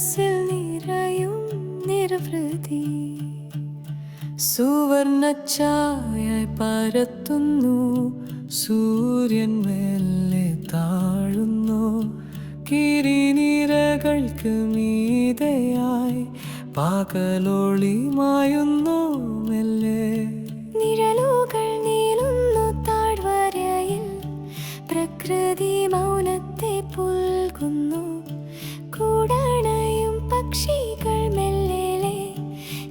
മനസ്സിൽ നിറയും നിർവൃതി ചായ പരത്തുന്നു. സൂര്യൻ മെല്ലെ താഴുന്നു. കിരിനിരകൾക്ക് മീതയായി പകലൊളി മായുന്നു മെല്ലെ. നിഴലുകൾ നീളുന്നു താഴ്വരയിൽ. പ്രകൃതി മൗനത്തെ പുൽകുന്നു. കൂടണയും പക്ഷികൾ മെല്ലെ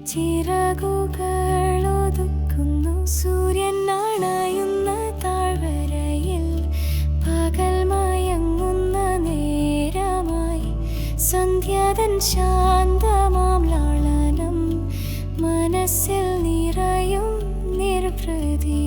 ചിറകുകൾ ഒതുക്കുന്നു. സൂര്യൻ നാണയുന്ന താഴ്വരയിൽ പകൽ മയങ്ങുന്ന നേരമായി സന്ധ്യതൻ ശാന്തമാം ലാളനം മനസ്സിൽ നിറയും നിർവൃതി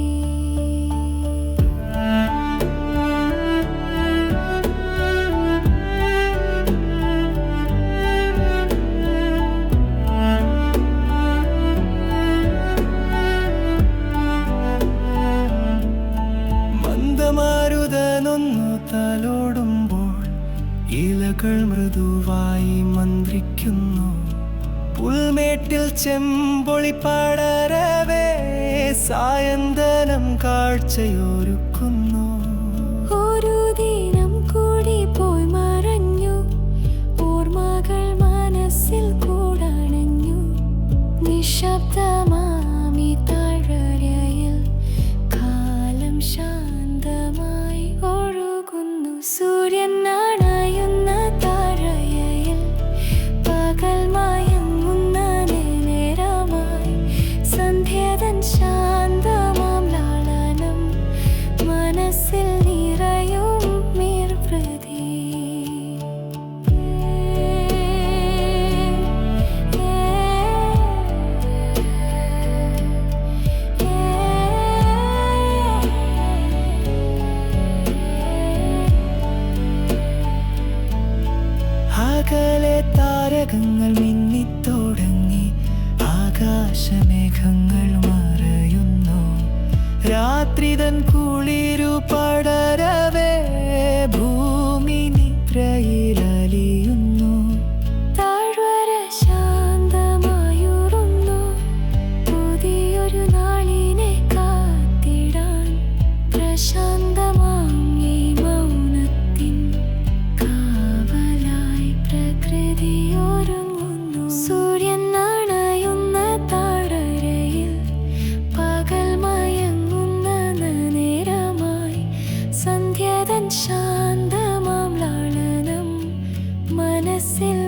തലോടുമ്പോൾ ഇലകൾ മൃദുവായി മന്ത്രിക്കുന്നു. പുൽമേട്ടിൽ ചെമ്പൊളി സായന്തനം കാഴ്ചയൊരുക്കുന്നു. ശാന്തമാം ലാളനം മിന്നിത്തുടങ്ങി ആകാശമേഘങ്ങളും രാത്രിതൻ കുളിരു പടരവേ ശാന്തമാം ലാളനം മനസ്സിൽ